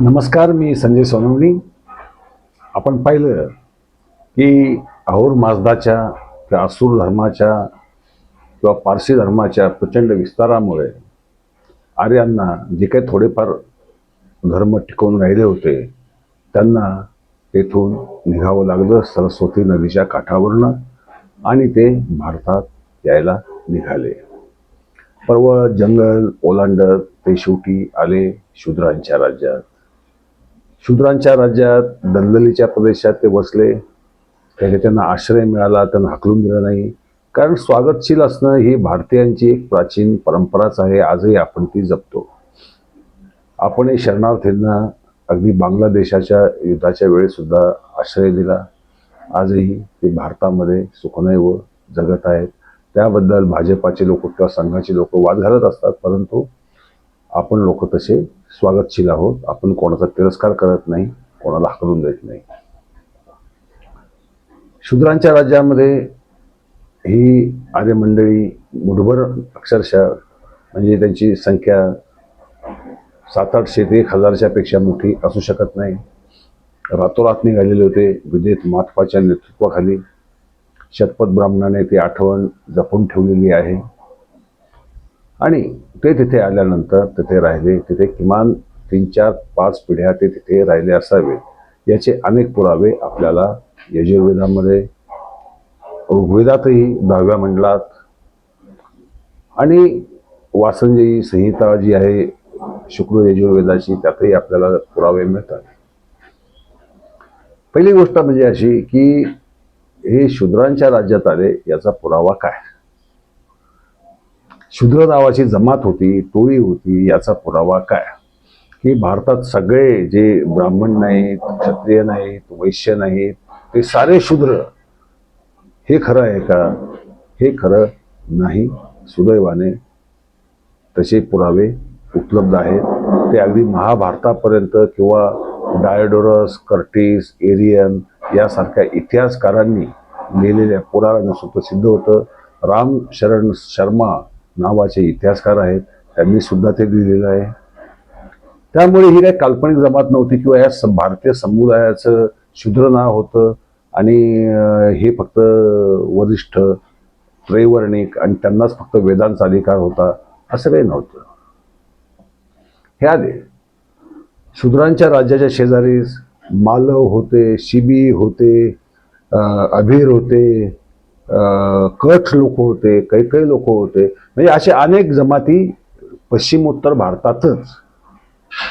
नमस्कार मी संजय सोनवणी. आपण पाहिलं की अहोर माजदाच्या किंवा असूर धर्माच्या किंवा पारसी धर्माच्या प्रचंड विस्तारामुळे आर्यांना जे काही थोडेफार धर्म टिकवून राहिले होते त्यांना तेथून निघावं लागलं सरस्वती नदीच्या काठावरनं आणि ते भारतात यायला निघाले. पर्वत जंगल ओलांडत ते शेवटी आले शूद्रांच्या राज्यात. शूद्रांच्या राज्यात दलदलीच्या प्रदेशात ते बसले त्याने त्यांना आश्रय मिळाला त्यांना हकलून दिलं नाही. कारण स्वागतशील असणं ही भारतीयांची एक प्राचीन परंपराच आहे. आजही आपण ती जपतो. आपणही शरणार्थींना अगदी बांगलादेशाच्या युद्धाच्या वेळेसुद्धा आश्रय दिला. आजही ते भारतामध्ये सुखनैव जगत आहेत. त्याबद्दल भाजपाचे लोक किंवा संघाचे लोक वाद घालत असतात परंतु आपण लोक तसे स्वागतशील आहोत. आपण कोणाचा तिरस्कार करत नाही कोणाला हकलून देत नाही. शूद्रांच्या राज्यामध्ये ही आर्य मंडळी मुठभर अक्षरशः म्हणजे त्यांची संख्या सात आठशे ते एक हजारच्या पेक्षा मोठी असू शकत नाही. रातोरात निघालेले होते विदेत मातपाच्या नेतृत्वाखाली. शतपथ ब्राह्मणाने ती आठवण जपून ठेवलेली आहे. आणि ते तिथे आल्यानंतर तिथे राहिले. तिथे किमान तीन चार पाच पिढ्या ते तिथे राहिले असावे. याचे अनेक पुरावे आपल्याला यजुर्वेदामध्ये ऋग्वेदातही दहाव्या मंडळात. आणि वासंजयी संहिता जी आहे शुक्र यजुर्वेदाची त्यातही आपल्याला पुरावे मिळतात. पहिली गोष्ट म्हणजे अशी की हे शूद्रांच्या राज्यात आले याचा पुरावा काय? शूद्र नावाची जमात होती टोळी होती याचा पुरावा काय? की भारतात सगळे जे ब्राह्मण नाहीत क्षत्रिय नाहीत वैश्य नाहीत ते सारे शूद्र. हे खरं आहे का? हे खरं नाही. सुदैवाने तसे पुरावे उपलब्ध आहेत. ते अगदी महाभारतापर्यंत किंवा डायोडोरस कर्टिस एरियन यासारख्या इतिहासकारांनी लिहिलेल्या पुराव्यानं सुद्धा सिद्ध होतं. राम शरण शर्मा नावाचे इतिहासकार आहेत त्यांनी सुद्धा ते लिहिलेलं आहे. त्यामुळे ही काही काल्पनिक जमात नव्हती किंवा या स- भारतीय समुदायाचं शूद्र नाव होतं आणि हे फक्त वरिष्ठ त्रैवर्णिक आणि त्यांनाच फक्त वेदांचा अधिकार होता असं काही नव्हतं. हे आले शूद्रांच्या राज्याच्या शेजारीच मालव होते शिबी होते अभिर होते अं, कठ लोक होते कैकई लोक होते. म्हणजे असे अनेक जमाती पश्चिमोत्तर भारतातच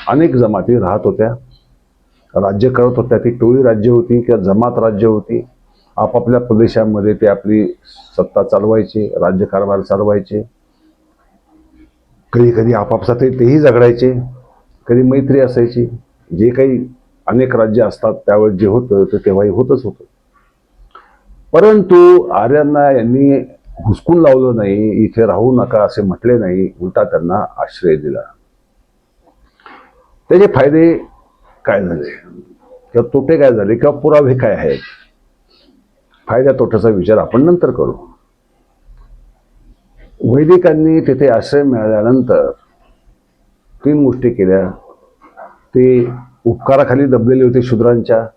अनेक जमाती राहत होत्या. राज्य करत होत्या. ती टोळी राज्य होती किंवा जमात राज्य होती. आपापल्या प्रदेशामध्ये ते आपली सत्ता चालवायचे राज्यकारभार चालवायचे. कधी कधी आपापसात तेही झगडायचे. कधी मैत्री असायची. जे काही अनेक राज्य असतात त्यावेळेस जे होतं ते तेव्हाही होतच होतं. परंतु आर्यांना यांनी हुसकून लावलं नाही इथे राहू नका असे म्हटले नाही उलटा त्यांना आश्रय दिला. त्याचे फायदे काय झाले? किंवा तोटे काय झाले किंवा पुरावे काय आहेत? फायद्या तोट्याचा विचार आपण नंतर करू. वैदिकांनी तिथे आश्रय मिळाल्यानंतर तीन गोष्टी केल्या. ते उपकाराखाली दबलेले होते शूद्रांच्या.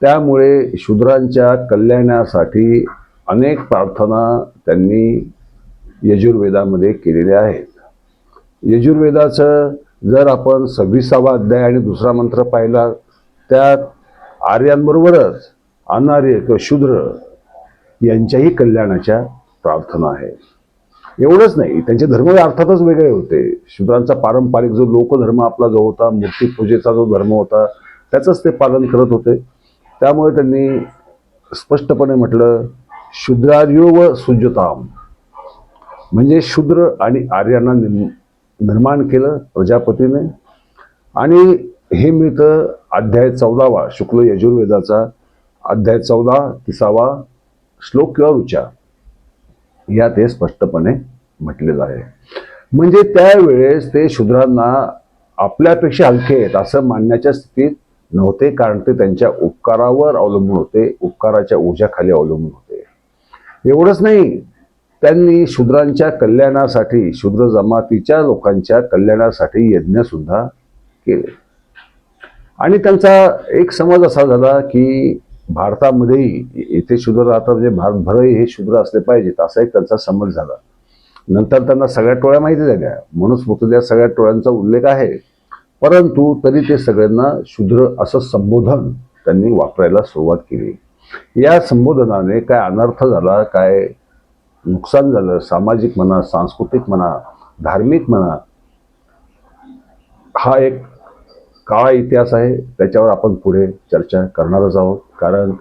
त्यामुळे शूद्रांच्या कल्याणासाठी अनेक प्रार्थना त्यांनी यजुर्वेदामध्ये केलेल्या आहेत. यजुर्वेदाचं जर आपण सव्वीसावा अध्याय आणि दुसरा मंत्र पाहिला त्यात आर्यांबरोबरच अनार्य किंवा शूद्र यांच्याही कल्याणाच्या प्रार्थना आहेत. एवढंच नाही त्यांचे धर्म अर्थातच वेगळे होते. शूद्रांचा पारंपरिक जो लोकधर्म आपला जो होता मूर्तीपूजेचा जो धर्म होता त्याचंच ते पालन करत होते. त्यामुळे त्यांनी स्पष्टपणे म्हटलं शुद्रार्यो व सुजताम म्हणजे शूद्र आणि आर्यांना निर्म- निर्माण केलं प्रजापतीने. आणि हे मिळतं अध्याय चौदावा शुक्ल यजुर्वेदाचा अध्याय चौदा तिसावा श्लोक किंवा ऋचा. यात हे स्पष्टपणे म्हटलेलं आहे. म्हणजे त्यावेळेस ते शूद्रांना आपल्यापेक्षा हलके आहेत असं मानण्याच्या स्थितीत नव्हते कारण ते त्यांच्या उपकारावर अवलंबून होते उपकाराच्या ऊर्जाखाली अवलंबून होते. एवढंच नाही त्यांनी शूद्रांच्या कल्याणासाठी शूद्र जमातीच्या लोकांच्या कल्याणासाठी यज्ञ सुद्धा केले. आणि त्यांचा एक समज असा झाला की भारतामध्येही इथे शूद्र राहतात म्हणजे भारतभरही हे शूद्र असले पाहिजेत असा एक त्यांचा समज झाला. नंतर त्यांना सगळ्या टोळ्या माहिती झाल्या. म्हणून स्मृतीच्या सगळ्या टोळ्यांचा उल्लेख आहे. परंतु तरी ते सगळ्यांना शूद्र असं संबोधन त्यांनी वापरायला सुरुवात केली. या संबोधनाने काय अनर्थ झाला काय नुकसान झालं सामाजिक म्हणा सांस्कृतिक म्हणा धार्मिक म्हणा हा एक काळा इतिहास आहे. त्याच्यावर आपण पुढे चर्चा करणारच आहोत. कारण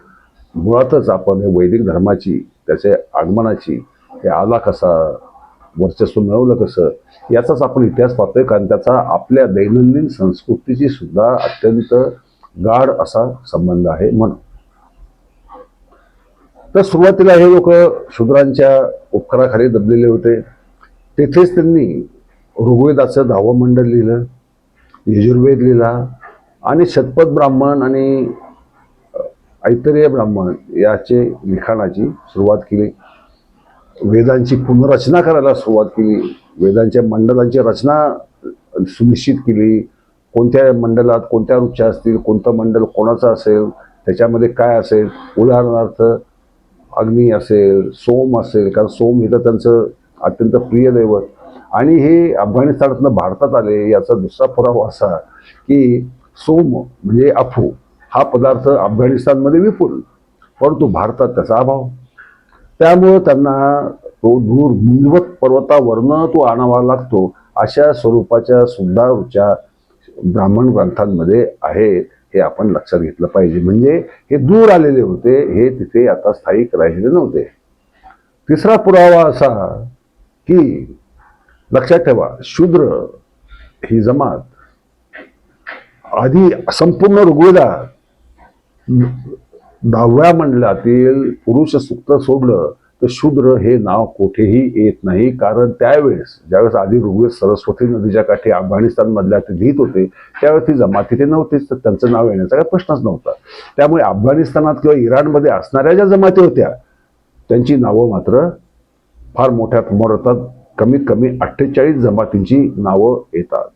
मुळातच आपण हे वैदिक धर्माची त्याचे आगमनाची ते आला कसा वर्चस्व मिळवलं कसं? याचाच आपण इतिहास पाहतोय कारण त्याचा आपल्या दैनंदिन संस्कृतीची सुद्धा अत्यंत गाढ असा संबंध आहे म्हणून. तर सुरुवातीला हे लोक शूद्रांच्या उपकाराखाली दबलेले होते. तेथेच त्यांनी ऋग्वेदाचं दहावं मंडळ लिहिलं यजुर्वेद लिहिला आणि शतपथ ब्राह्मण आणि ऐतरेय ब्राह्मण याचे लिखाणाची सुरुवात केली. वेदांची पुनर्रचना करायला सुरुवात केली. वेदांच्या मंडलांची रचना सुनिश्चित केली. कोणत्या मंडलात कोणत्या ऋचा असतील कोणतं मंडल कोणाचं असेल त्याच्यामध्ये काय असेल उदाहरणार्थ अग्नी असेल सोम असेल कारण सोम हे तर त्यांचं अत्यंत प्रिय दैवत. आणि हे अफगाणिस्तानातनं भारतात आले याचा दुसरा पुरावा असा की सोम म्हणजे अफू हा पदार्थ अफगाणिस्तानमध्ये विपुल परंतु भारतात त्याचा अभाव. त्यामुळं त्यांना तो धूर मुंजवत पर्वतावरनं तो आणावा लागतो अशा स्वरूपाच्या सुद्धा ऋचा ब्राह्मण ग्रंथांमध्ये आहेत हे आपण लक्षात घेतलं पाहिजे. म्हणजे हे दूर आलेले होते हे तिथे आता स्थायिक राहिलेले नव्हते. तिसरा पुरावा असा की लक्षात ठेवा शूद्र ही जमात आधी संपूर्ण ऋग्वेदात दहाव्या मंडळातील पुरुष सुक्त सोडलं तर शूद्र हे नाव कुठेही येत नाही. कारण त्यावेळेस ज्यावेळेस आधी ऋग्वेद सरस्वती नदीच्या काठी अफगाणिस्तान मधल्या ते लिहित होते त्यावेळेस ती जमाती ते नव्हतीच तर त्यांचं नाव येण्याचा काही प्रश्नच नव्हता. त्यामुळे अफगाणिस्तानात किंवा इराणमध्ये असणाऱ्या ज्या जमाती होत्या त्यांची नावं मात्र फार मोठ्या प्रमाणात कमीत कमी अठ्ठेचाळीस जमातींची नावं येतात.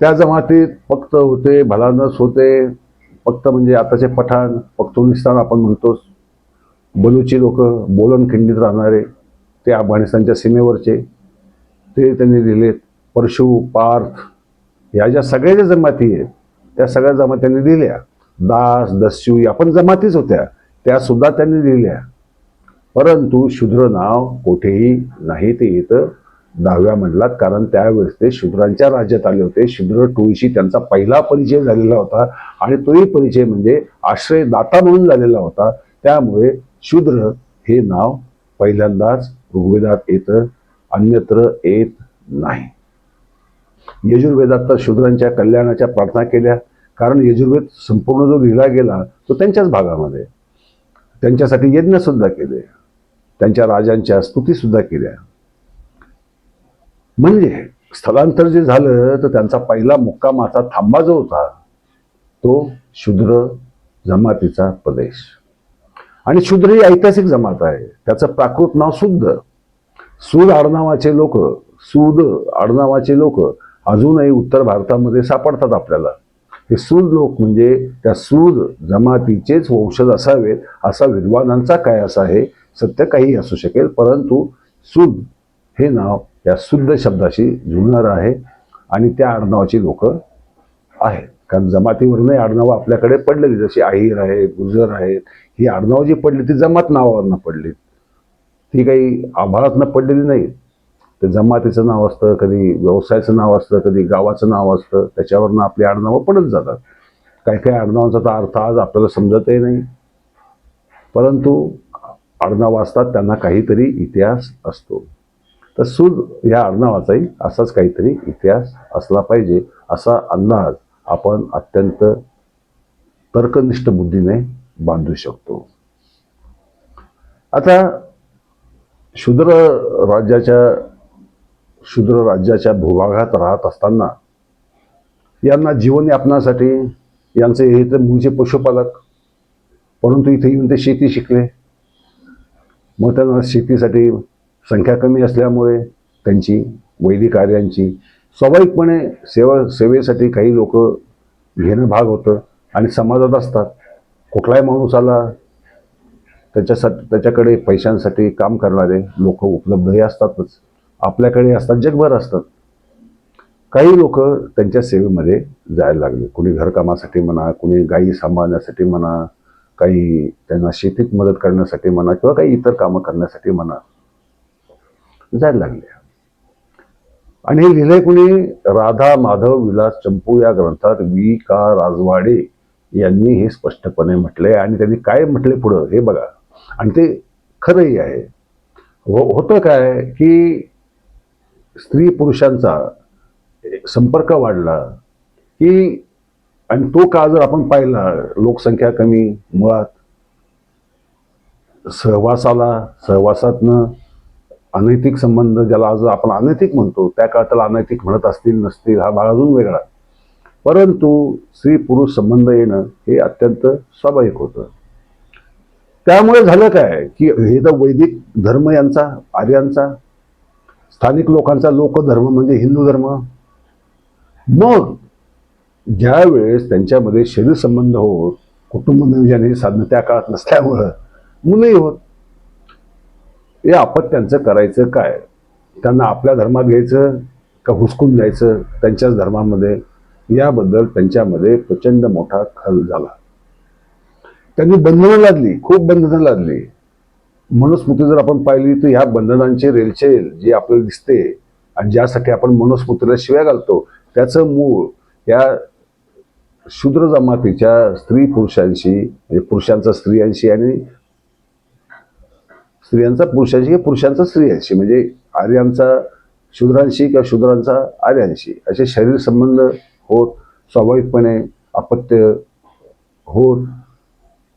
त्या जमातीत फक्त होते भलानस होते फक्त म्हणजे आताचे पठाण पख्तुनिस्तान आपण म्हणतोच. बलुची लोक बोलन खिंडीत राहणारे ते अफगाणिस्तानच्या सीमेवरचे ते त्यांनी लिहिलेत. परशु पार्थ ह्या ज्या सगळ्या ज्या जमाती आहेत त्या सगळ्या जमाती त्यांनी लिहिल्या. दास दस्यू या पण जमातीच होत्या. त्यासुद्धा त्यांनी लिहिल्या. परंतु शूद्र नाव कुठेही नाही ते येतं. दहाव्या मंडलात कारण त्यावेळेस ते शूद्रांच्या राज्यात आले होते. शूद्र टोळीशी त्यांचा पहिला परिचय झालेला होता आणि तोही परिचय म्हणजे आश्रयदाता म्हणून झालेला होता. त्यामुळे शूद्र हे नाव पहिल्यांदाच ऋग्वेदात येतं अन्यत्र येत नाही. यजुर्वेदात तर शूद्रांच्या कल्याणाच्या प्रार्थना केल्या कारण यजुर्वेद संपूर्ण जो लिहिला गेला तो त्यांच्याच भागामध्ये. त्यांच्यासाठी यज्ञ सुद्धा केले. त्यांच्या राजांच्या स्तुती सुद्धा केल्या. म्हणजे स्थलांतर जे झालं तर त्यांचा पहिला मुक्काम आता थांबा जो होता तो शूद्र जमातीचा प्रदेश. आणि शूद्र ही ऐतिहासिक जमात आहे. त्याचं प्राकृत नाव शुद्ध. सूद आडनावाचे लोक सूद आडनावाचे लोक अजूनही उत्तर भारतामध्ये सापडतात आपल्याला. हे सूद लोक म्हणजे त्या सूद जमातीचेच वंशज असावेत असा विद्वानांचा काय असा आहे सत्य काही असू शकेल परंतु सूद हे नाव या शुद्ध शब्दाशी जुळणारं आहे आणि त्या आडनावाची लोक आहेत. कारण जमातीवरनंही आडनावं आपल्याकडे पडलेली जशी आहीर आहे गुजर आहेत ही आडनावं जी पडली ती जमात नावावरनं पडली. ती काही आभाळातनं पडलेली नाही. ते जमातीचं नाव असतं कधी व्यवसायाचं नाव असतं कधी गावाचं नाव असतं त्याच्यावरनं आपली आडनावं पडत जातात. काही काही आडनावांचा तर अर्थ आज आपल्याला समजतही नाही. परंतु आडनावं असतात त्यांना काहीतरी इतिहास असतो. तर सूद या आडनावाचाही असाच काहीतरी इतिहास असला पाहिजे असा अंदाज आपण अत्यंत तर्कनिष्ठ बुद्धीने बांधू शकतो. आता शूद्र राज्याच्या शूद्र राज्याच्या भूभागात राहत असताना यांना जीवन यापनासाठी यांचे हे तर मूळचे पशुपालक परंतु इथे येऊन ते शेती शिकले. मग त्यांना शेतीसाठी संख्या कमी असल्यामुळे त्यांची वैदिक कार्यांची स्वाभाविकपणे सेवा सेवेसाठी काही लोक घेणं भाग होतं आणि समाजात असतात. कुठलाही माणूस आला त्याच्यासाठी त्याच्याकडे पैशांसाठी काम करणारे लोक उपलब्धही असतातच. आपल्याकडे असतात जगभर असतात. काही लोक त्यांच्या सेवेमध्ये जायला लागले. कोणी घरकामासाठी म्हणा कोणी गायी सांभाळण्यासाठी म्हणा काही त्यांना शेतीत मदत करण्यासाठी म्हणा किंवा काही इतर कामं करण्यासाठी म्हणा. जायला लागले. आणि हे लिहिलंय कुणी? राधा माधव विलास चंपू या ग्रंथात वी का राजवाडे यांनी हे स्पष्टपणे म्हटलंय आणि त्यांनी काय म्हटले पुढं हे बघा. आणि ते खरंही आहे. हो होतं काय की स्त्री पुरुषांचा संपर्क वाढला की आणि तो काळ जर आपण पाहिला लोकसंख्या कमी मुळात सहवासाला सहवासातनं अनैतिक संबंध ज्याला आज आपण अनैतिक म्हणतो त्या काळात त्याला अनैतिक म्हणत असतील नसतील हा भाग अजून वेगळा परंतु स्त्री पुरुष संबंध येणं हे अत्यंत स्वाभाविक होतं. त्यामुळे झालं काय की हे तर वैदिक धर्म यांचा आर्यांचा स्थानिक लोकांचा लोकधर्म म्हणजे हिंदू धर्म. मग ज्या वेळेस त्यांच्यामध्ये शरीर संबंध होत कुटुंब नियोजन हे साधनं त्या काळात नसल्यामुळं मुलंही होत. हे आपत्यांचं करायचं काय? त्यांना आपल्या धर्मात घ्यायचं का हुसकून जायचं त्यांच्याच धर्मामध्ये? याबद्दल त्यांच्यामध्ये प्रचंड मोठा खल झाला. त्यांनी बंधनं लादली खूप बंधनं लादली. मनुस्मृती जर आपण पाहिली तर ह्या बंधनांची रेलचेल जी आपल्याला दिसते आणि ज्यासाठी आपण मनुस्मृतीला शिव्या घालतो त्याचं मूळ या शूद्र जमातीच्या स्त्री पुरुषांशी म्हणजे पुरुषांचा स्त्रियांशी आणि स्त्रियांचा पुरुषांशी किंवा पुरुषांचा स्त्रियांशी म्हणजे आर्यांचा शूद्रांशी किंवा शूद्रांचा आर्यांशी असे शरीर संबंध होत स्वाभाविकपणे अपत्य होत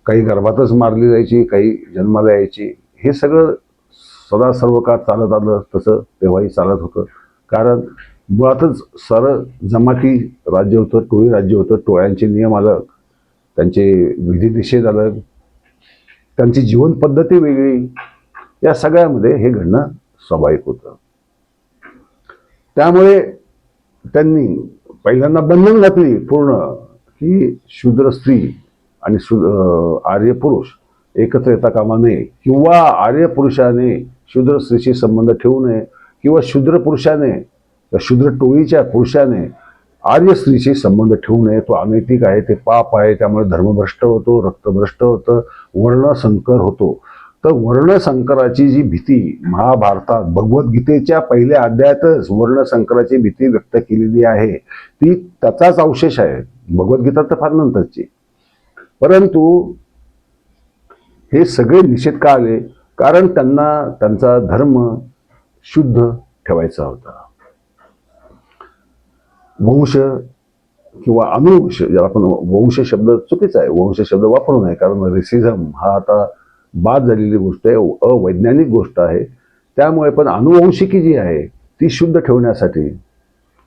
काही गर्भातच मारली जायची काही जन्माला यायची हे सगळं सदा सर्व काळ चालत आलं तसं तेव्हाही चालत होतं. कारण मुळातच सर जमाती राज्य होतं टोळी राज्य होतं टोळ्यांचे नियम अलग त्यांचे विधी निषेध अलग त्यांची जीवन पद्धती वेगळी या सगळ्यामध्ये हे घडणं स्वाभाविक होतं. त्यामुळे त्यांनी पहिल्यांदा बंधन घातली पूर्ण की शूद्र स्त्री आणि शू आर्य पुरुष एकत्र येता कामा नये किंवा आर्य पुरुषाने शूद्र स्त्रीशी संबंध ठेवू नये किंवा शूद्र पुरुषाने शूद्र टोळीच्या पुरुषाने आर्य स्त्रीशी संबंध ठेवू नये. तो अनैतिक आहे ते पाप आहे त्यामुळे धर्मभ्रष्ट होतो रक्तभ्रष्ट होतं वर्ण संकर होतो. तर वर्णसंकराची जी भीती महाभारतात भगवद्गीतेच्या पहिल्या अध्यायातच वर्णसंकराची भीती व्यक्त केलेली आहे ती त्याचाच अवशेष आहे. भगवद्गीता तर फार नंतरची. परंतु हे सगळे निषेध का आले? कारण त्यांना त्यांचा धर्म शुद्ध ठेवायचा होता. वंश किंवा अनुवंश ज्याला आपण वंश शब्द चुकीचा आहे वंश शब्द वापरू नये कारण रेसिझम हा आता बाद झालेली गोष्ट आहे अवैज्ञानिक गोष्ट आहे. त्यामुळे पण अनुवंशिकी जी आहे ती शुद्ध ठेवण्यासाठी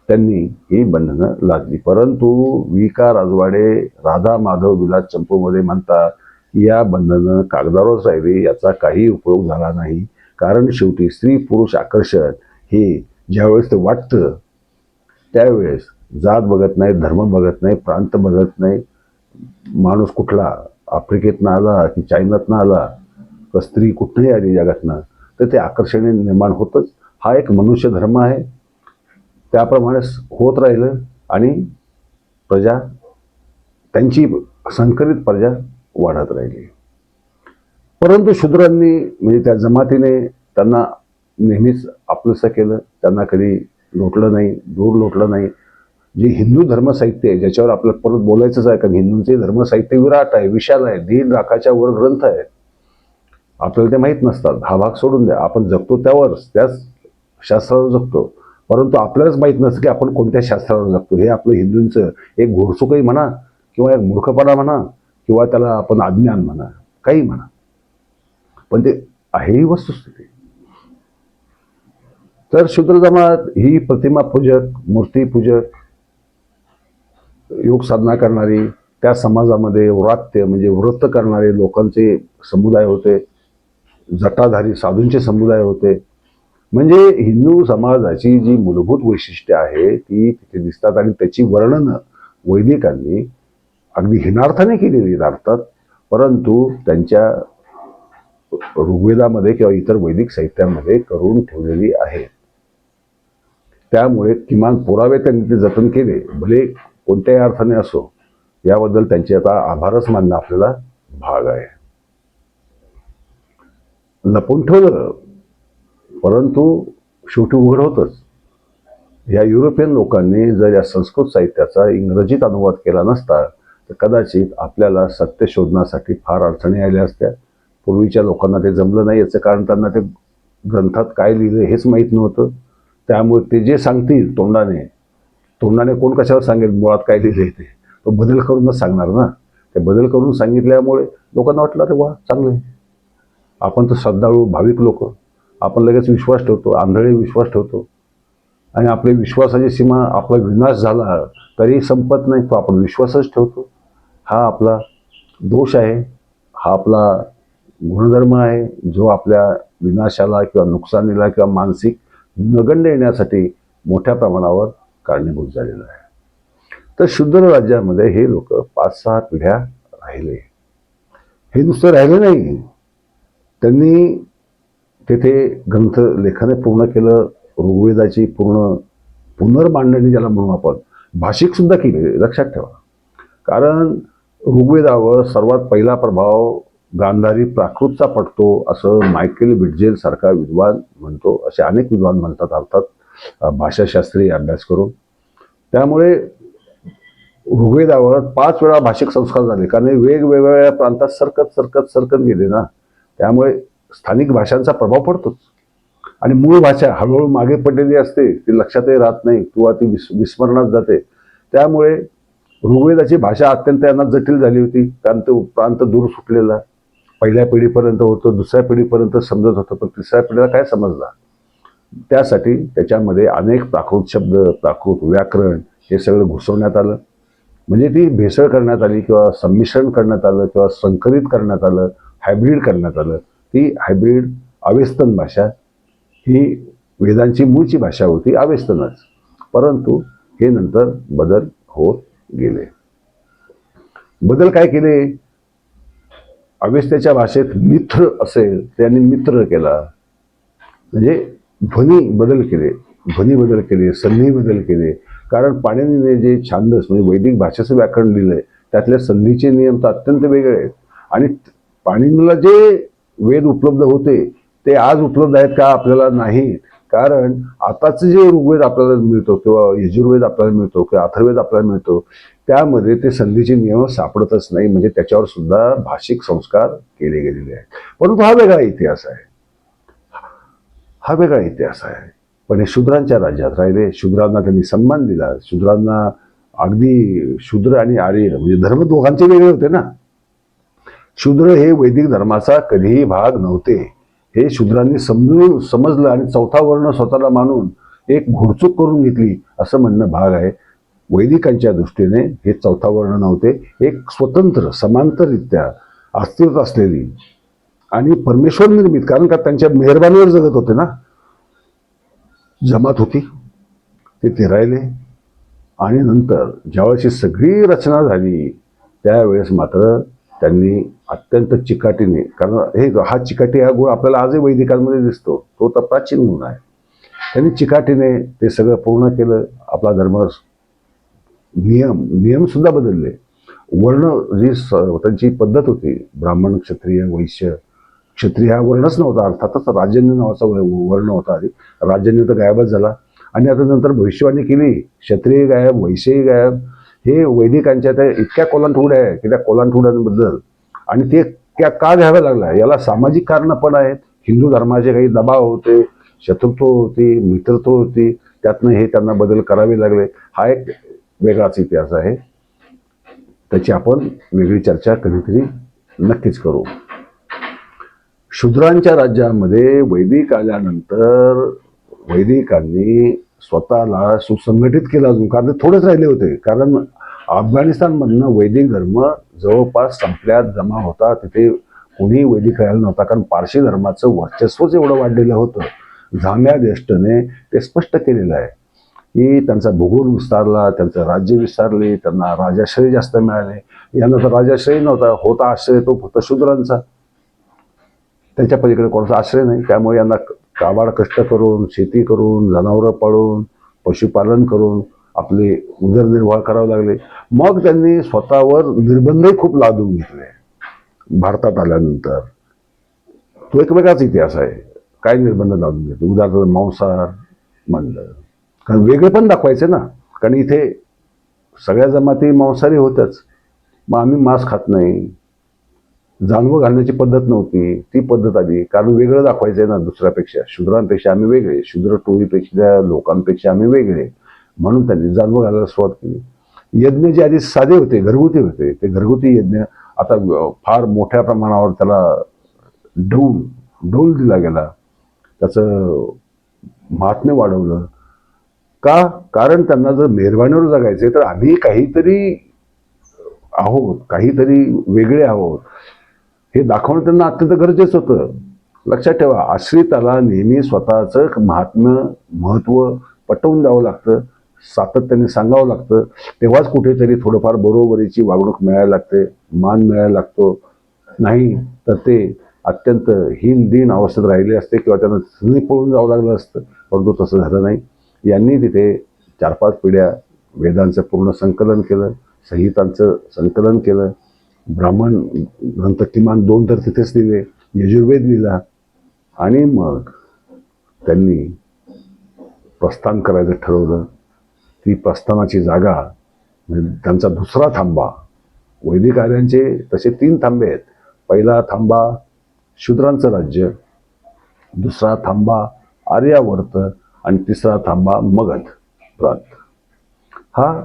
त्यांनी ही बंधनं लादली. परंतु विका राजवाडे राधा माधव विलास चंपूमध्ये म्हणतात या बंधनं कागदावरच राहिली याचा काही उपयोग झाला नाही. कारण शेवटी स्त्री पुरुष आकर्षण हे ज्यावेळेस ते वाटतं त्यावेळेस जात बघत नाही धर्म बघत नाही प्रांत बघत नाही माणूस कुठला आफ्रिकेतनं आला की चायनातनं आला का स्त्री कुठंही आली जगातनं तर ते आकर्षण निर्माण होतंच. हा एक मनुष्य धर्म आहे. त्याप्रमाणे होत राहिलं आणि प्रजा त्यांची संकरित प्रजा वाढत राहिली. परंतु शूद्रांनी म्हणजे त्या जमातीने त्यांना नेहमीच आपलंसं केलं. त्यांना कधी लोटलं नाही दूर लोटलं नाही. जे हिंदू धर्मसाहित्य आहे ज्याच्यावर आपल्याला परत बोलायचंच आहे कारण हिंदूंचे धर्मसाहित्य विराट आहे विशाल आहे दीड लाखाच्या वर ग्रंथ आहेत. आपल्याला ते माहीत नसतात. हा भाग सोडून द्या. आपण जगतो त्यावर त्याच शास्त्रावर जगतो. परंतु आपल्यालाच माहीत नसतं की आपण कोणत्या शास्त्रावर जगतो. हे आपलं हिंदूंचं एक घोडसुकही म्हणा किंवा एक मूर्खपणा म्हणा किंवा त्याला आपण अज्ञान म्हणा काही म्हणा. पण ते आहे ही वस्तुस्थिती. तर शूद्र जमात ही प्रतिमा पूजक मूर्ती पूजक योग साधना करणारी त्या समाजामध्ये व्रात्य म्हणजे व्रत करणारे लोकांचे समुदाय होते. जटाधारी साधूंचे समुदाय होते. म्हणजे हिंदू समाजाची जी मूलभूत वैशिष्ट्ये आहे ती तिथे दिसतात आणि त्याची वर्णन वैदिकांनी अगदी हिनार्थाने केलेली आहेत परंतु त्यांच्या ऋग्वेदामध्ये किंवा इतर वैदिक साहित्यामध्ये करून ठेवलेली आहे. त्यामुळे किमान पुरावे त्यांनी ते जतन केले. भले कोणत्याही अर्थाने असो याबद्दल त्यांचे आता आभारच मानणं आपल्याला भाग आहे. लपून ठेवलं परंतु शेवटी उघड होतच. या युरोपियन लोकांनी जर या संस्कृत साहित्याचा इंग्रजीत अनुवाद केला नसता तर कदाचित आपल्याला सत्य शोधण्यासाठी फार अडचणी आल्या असत्या. पूर्वीच्या लोकांना ते जमलं नाही याचं कारण त्यांना ते ग्रंथात काय लिहिलं हेच माहीत नव्हतं. त्यामुळे ते जे सांगतील तोंडाने तोंडाने कोण कशावर सांगेल? मुळात काय लिहिले ते तो बदल करूनच सांगणार ना. ते बदल करून सांगितल्यामुळे लोकांना वाटलं अरे वा चांगलं आहे. आपण तर श्रद्धाळू भाविक लोक. आपण लगेच विश्वास ठेवतो आंधळे विश्वास ठेवतो. आणि आपले विश्वासाची सीमा आपला विनाश झाला तरी संपत नाही तो आपण विश्वासच ठेवतो. हा आपला दोष आहे. हा आपला गुणधर्म आहे. जो आपल्या विनाशाला किंवा नुकसानीला किंवा मानसिक नगण्य येण्यासाठी मोठ्या प्रमाणावर कारणीभूत झालेलं आहे. तर शुद्ध राज्यामध्ये हे लोक पाच सहा पिढ्या राहिले. हे नुसतं राहिले नाही. त्यांनी तेथे ग्रंथ लेखन पूर्ण केलं ऋग्वेदाची पूर्ण पुनर्मांडणी ज्याला म्हणू आपण भाषिक सुद्धा केली. लक्षात ठेवा. कारण ऋग्वेदावर सर्वात पहिला प्रभाव गांधारी प्राकृतचा पडतो असं मायकेल बिडजेल सारखा विद्वान म्हणतो असे अनेक विद्वान म्हणतात अर्थात भाषाशास्त्रीय अभ्यास करून. त्यामुळे ऋग्वेदावर पाच वेळा भाषिक संस्कार झाले कारण वेगवेगळ्या प्रांतात सरकत सरकत सरकत गेले ना. त्यामुळे स्थानिक भाषांचा प्रभाव पडतोच. आणि मूळ भाषा हळूहळू मागे पडलेली असते ती लक्षातही राहत नाही किंवा ती विस विस्मरणात जाते. त्यामुळे ऋग्वेदाची भाषा अत्यंत यांना जटिल झाली होती. कारण तो प्रांत दूर सुटलेला. पहिल्या पिढीपर्यंत होतं दुसऱ्या पिढीपर्यंत समजत होतं पण तिसऱ्या पिढीला काय समजला त्यासाठी त्याच्यामध्ये अनेक प्राकृत शब्द प्राकृत व्याकरण हे सगळं घुसवण्यात आलं. म्हणजे ती भेसळ करण्यात आली किंवा संमिश्रण करण्यात आलं किंवा संकलित करण्यात आलं हायब्रीड करण्यात आलं. ती हायब्रीड अवेस्तन भाषा ही वेदांची मूळची भाषा होती अवेस्तनच. परंतु हे नंतर बदल होत गेले. बदल काय केले? अवेस्तेच्या भाषेत मित्र असेल त्यांनी मित्र केला. म्हणजे ध्वनी बदल केले ध्वनी बदल केले संधी बदल केले. कारण पाण्याने जे छांदस म्हणजे वैदिक भाषेचं व्याकरण लिहिलं आहे त्यातल्या संधीचे नियम तर अत्यंत वेगळे आहेत. आणि पाणीला जे वेद उपलब्ध होते ते आज उपलब्ध आहेत का आपल्याला नाही. कारण आताचं जे ऋग्वेद आपल्याला मिळतो किंवा यजुर्वेद आपल्याला मिळतो किंवा अथर्वेद आपल्याला मिळतो त्यामध्ये ते संधीचे नियम सापडतच नाही. म्हणजे त्याच्यावर सुद्धा भाषिक संस्कार केले गेलेले आहेत. परंतु हा वेगळा इतिहास आहे. हा वेगळा इतिहास आहे. पण हे शूद्रांच्या राज्यात राहिले. शूद्रांना त्यांनी सन्मान दिला. शूद्रांना अगदी शूद्र आणि आर्य म्हणजे धर्म दोघांचे वेगळे होते ना. शूद्र हे वैदिक धर्माचा कधीही भाग नव्हते. हे शूद्रांनी समजून समजलं आणि चौथा वर्ण स्वतःला मानून एक घोडचूक करून घेतली असं म्हणणं भाग आहे. वैदिकांच्या दृष्टीने हे चौथा वर्ण नव्हते. एक स्वतंत्र समांतररित्या अस्तित्वात असलेली आणि परमेश्वर निर्मित कारण का त्यांच्या मेहरबानीवर जगत होते ना? जमात होती ते ते राहिले. आणि नंतर ज्यावेळेस सगळी रचना झाली त्यावेळेस मात्र त्यांनी अत्यंत चिकाटीने कारण हे हा चिकाटी हा गुण आपल्याला आजही वैदिकांमध्ये दिसतो तो तर प्राचीन गुण आहे. त्यांनी चिकाटीने ते सगळं पूर्ण केलं आपला धर्म नियम नियमसुद्धा बदलले. वर्ण जी स त्यांची पद्धत होती ब्राह्मण क्षत्रिय वैश्य क्षत्रिय हा वर्णच नव्हता अर्थातच राजन्य नावाचा व- वर्ण होता आधी. राजन्य तर गायबच झाला. आणि आता नंतर भविष्यवाणी केली. क्षत्रिय गायब वैश्यही गायब. हे वैदिकांच्या त्या इतक्या कोलांठुड्या आहे की त्या कोलांठुड्यांबद्दल. आणि ते त्या का घ्याव्या लागल्या? याला सामाजिक कारणं पण आहेत. हिंदू धर्माचे काही दबाव होते शत्रुत्व होती मित्रत्व होती. त्यातनं हे त्यांना बदल करावे लागले. हा एक वेगळाच इतिहास आहे. त्याची आपण वेगळी चर्चा कधीतरी नक्कीच करू. शूद्रांच्या राज्यामध्ये वैदिक आल्यानंतर वैदिकांनी स्वतःला सुसंघटित केलं अजून. कारण ते थोडेच राहिले होते. कारण अफगाणिस्तानमधनं वैदिक धर्म जवळपास संपल्यात जमा होता. तिथे कोणीही वैदिक राहिला नव्हता. कारण पारशी धर्माचं वर्चस्वच एवढं वाढलेलं होतं झाम्या ज्येष्ठने ते स्पष्ट केलेलं आहे. की त्यांचा भूगोल विस्तारला त्यांचं राज्य विस्तारले त्यांना राजाश्रय जास्त मिळाले. यांना तर राजाश्रय नव्हता होता आश्रय तो फक्त शूद्रांचा. त्याच्या पलीकडे कोणाचा आश्रय नाही. त्यामुळे यांना काबाड कष्ट करून शेती करून जनावरं पाळून पशुपालन करून आपले उदरनिर्वाह करावे लागले. मग त्यांनी स्वतःवर निर्बंधही खूप लादून घेतले. भारतात आल्यानंतर. तो एक वेगळाच इतिहास आहे. काय निर्बंध लावून घेतो उदाहरणार्थ मांसाहार म्हणलं कारण वेगळे पण दाखवायचे ना. कारण इथे सगळ्या जमाती मांसाहारी होत्याच. मग आम्ही मांस खात नाही. जानवं घालण्याची पद्धत नव्हती. ती पद्धत आली. कारण वेगळं दाखवायचं आहे ना दुसऱ्यापेक्षा. शूद्रांपेक्षा आम्ही वेगळे. शूद्र टोळीपेक्षा लोकांपेक्षा आम्ही वेगळे. म्हणून त्यांनी जानवं घालायला सुरुवात केली. यज्ञ जे आधी साधे होते घरगुती होते ते घरगुती यज्ञ आता फार मोठ्या प्रमाणावर त्याला डौल डौल दिला गेला. त्याचं महात्म्य वाढवलं. का? कारण त्यांना जर मेहरबानीवर जगायचे तर आम्ही काहीतरी आहोत. काहीतरी वेगळे आहोत. हे दाखवणं त्यांना अत्यंत गरजेचं होतं. लक्षात ठेवा आश्रिताला नेहमी स्वतःचं महात्म्य महत्त्व पटवून द्यावं लागतं सातत्याने सांगावं लागतं. तेव्हाच कुठेतरी थोडंफार बरोबरीची वागणूक मिळायला लागते मान मिळायला लागतो. नाही तर ते अत्यंत हीन दिन अवस्थेत राहिले असते किंवा त्यांना सगळी पळून जावं लागलं असतं. परंतु तसं झालं नाही. यांनी तिथे चार पाच पिढ्या वेदांचं पूर्ण संकलन केलं संहितांचं संकलन केलं. ब्राह्मण ग्रंथ किमान दोन तर तिथेच लिहिले यजुर्वेद लिहिला. आणि मग त्यांनी प्रस्थान करायचं ठरवलं. ती प्रस्थानाची जागा म्हणजे त्यांचा दुसरा थांबा. वैदिक आर्यांचे तसे तीन थांबे आहेत. पहिला थांबा शूद्रांचं राज्य दुसरा थांबा आर्यावर्त आणि तिसरा थांबा मगध प्रांत. हा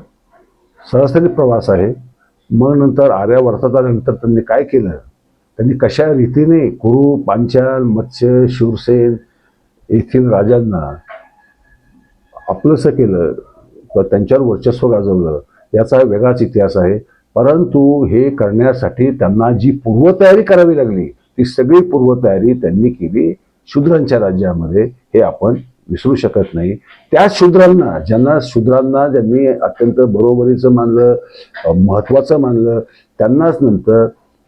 सहस्त्री प्रवास आहे. मग नंतर आर्यावर्तात नंतर त्यांनी काय केलं? त्यांनी कशा रीतीने कुरु पांचाल मत्स्य शूरसेन येथील राजांना आपलंसं केलं किंवा त्यांच्यावर वर्चस्व गाजवलं याचा वेगळाच इतिहास आहे. परंतु हे करण्यासाठी त्यांना जी पूर्वतयारी करावी लागली ती सगळी पूर्वतयारी त्यांनी केली शूद्रांच्या राज्यामध्ये हे आपण विसरू शकत नाही. त्या शूद्रांना ज्यांना शूद्रांना ज्यांनी अत्यंत बरोबरीचं मानलं महत्त्वाचं मानलं त्यांनाच नंतर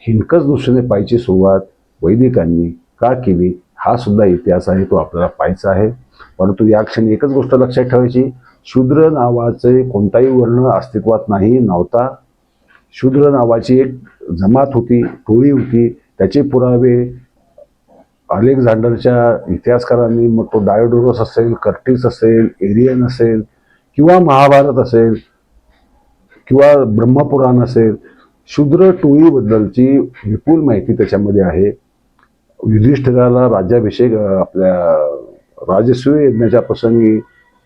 हिंकच दृष्टीने पाहायची सुरुवात वैदिकांनी का केली हा सुद्धा इतिहास आहे तो आपल्याला पाहायचा आहे. परंतु या क्षणी एकच गोष्ट लक्षात ठेवायची शूद्र नावाचे कोणताही वर्ण अस्तित्वात नाही नव्हता. शूद्र नावाची एक जमात होती टोळी होती त्याचे पुरावे अलेक्झांडरच्या इतिहासकारांनी मग तो डायोडोरस असेल कर्टिस असेल एरियन असेल किंवा महाभारत असेल किंवा ब्रह्मपुराण असेल शूद्र टोळीबद्दलची विपुल माहिती त्याच्यामध्ये आहे. युधिष्ठिराला राज्याभिषेक आपल्या राजस्वी यज्ञाच्या प्रसंगी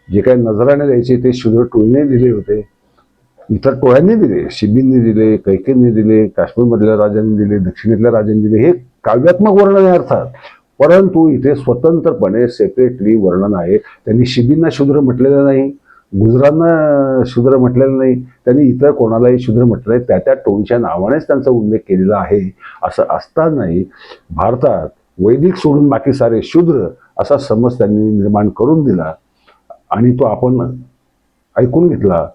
जे काही नजराने द्यायचे ते शूद्र टोळीने दिले होते. इतर टोळ्यांनी दिले शिबींनी दिले कैकेंनी दिले काश्मीरमधल्या राजांनी दिले दक्षिणेतल्या राजांनी दिले. हे काव्यात्मक वर्णन आहे अर्थात. परंतु इथे स्वतंत्रपणे सेपरेटली वर्णन आहे. त्यांनी शिबींना शूद्र म्हटलेलं नाही गुजरांना शूद्र म्हटलेलं नाही त्यांनी इतर कोणालाही शूद्र म्हटलं नाही त्या त्या टोनच्या नावानेच त्यांचा उल्लेख केलेला आहे. असं असतानाही भारतात वैदिक सोडून बाकी सारे शूद्र असा समज त्यांनी निर्माण करून दिला आणि तो आपण ऐकून घेतला.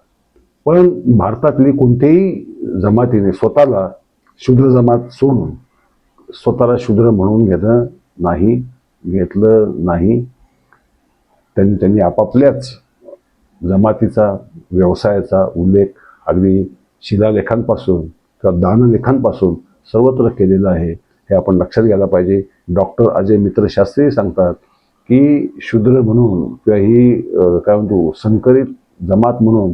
पण भारतातली कोणत्याही जमातीने स्वतःला शूद्र जमात सोडून स्वतःला शूद्र म्हणून घेणं नाही घेतलं नाही त्यांनी त्यांनी आपापल्याच जमातीचा व्यवसायाचा उल्लेख अगदी शिलालेखांपासून किंवा दानलेखांपासून सर्वत्र केलेलं आहे. हे आपण लक्षात घ्यायला पाहिजे. डॉक्टर अजय मित्र शास्त्री सांगतात की शूद्र म्हणून किंवा ही काय म्हणतो संकरित जमात म्हणून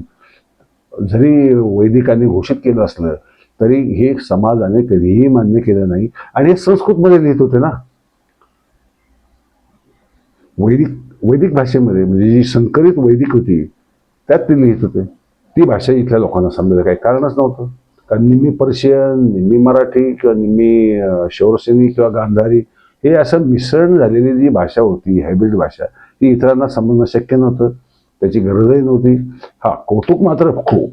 जरी वैदिकांनी घोषित केलं असलं तरी हे समाजाने कधीही मान्य केलं नाही. आणि हे संस्कृतमध्ये लिहित होते ना. वैदिक वैदिक भाषेमध्ये म्हणजे जी संकरित वैदिक होती त्यात ते लिहित होते. ती भाषा इथल्या लोकांना समजायला काही कारणच नव्हतं. कारण निम्मी पर्शियन निम्मी मराठी किंवा निम्मी शौरसेनी किंवा गांधारी हे असं मिश्रण झालेली जी भाषा होती हायब्रिड भाषा ती इतरांना समजणं शक्य नव्हतं. त्याची गरजही नव्हती. हा कौतुक मात्र खूप.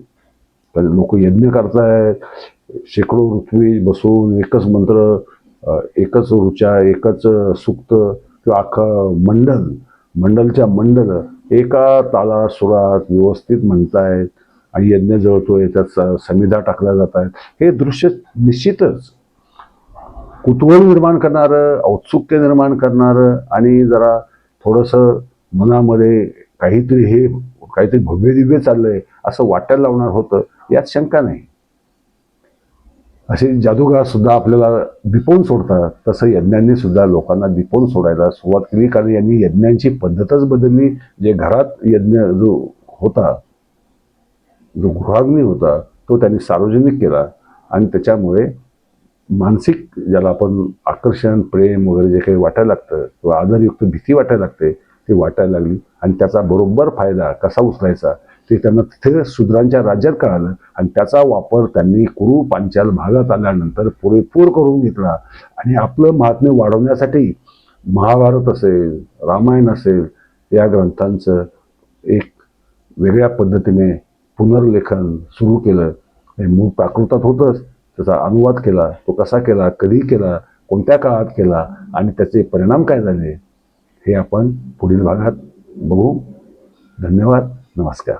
कारण लोक यज्ञ करतायत. शेकडो ऋत्वी बसून एकच मंत्र एकच ऋचा एकच सूक्त किंवा अख्खं मंडल मंडलच्या मंडल एका ताला सुरात व्यवस्थित म्हणतायत आणि यज्ञ जळतोय त्यात समिधा टाकल्या जात आहेत हे दृश्य निश्चितच कुतूहल निर्माण करणारं औत्सुक्य निर्माण करणारं आणि जरा थोडंसं मनामध्ये काहीतरी हे काहीतरी भव्य दिव्य चाललंय असं वाटायला लावणार होतं यात शंका नाही. असे जादूगार सुद्धा आपल्याला दिपवून सोडतात. तसं यज्ञांनी सुद्धा लोकांना दिपवून सोडायला सुरुवात केली. कारण यांनी यज्ञांची पद्धतच बदलली. जे घरात यज्ञ जो होता जो गृहाग्नी होता तो त्यांनी सार्वजनिक केला. आणि त्याच्यामुळे मानसिक ज्याला आपण आकर्षण प्रेम वगैरे जे काही वाटायला लागतं किंवा आदरयुक्त भीती वाटायला लागते ती वाटायला लागली. आणि त्याचा बरोबर फायदा कसा उचलायचा ते त्यांना तिथे शूद्रांच्या राज्यात कळालं. आणि त्याचा वापर त्यांनी कुरु पांचाल भागात आल्यानंतर पुरेपूर करून घेतला. आणि आपलं महात्म्य वाढवण्यासाठी महाभारत असेल रामायण असेल या ग्रंथांचं एक वेगळ्या पद्धतीने पुनर्लेखन सुरू केलं. हे मूळ प्राकृतात होतंच. त्याचा अनुवाद केला तो कसा केला कधी केला कोणत्या काळात केला आणि त्याचे परिणाम काय झाले हे आपण पुढील भागात बघू. धन्यवाद. नमस्कार.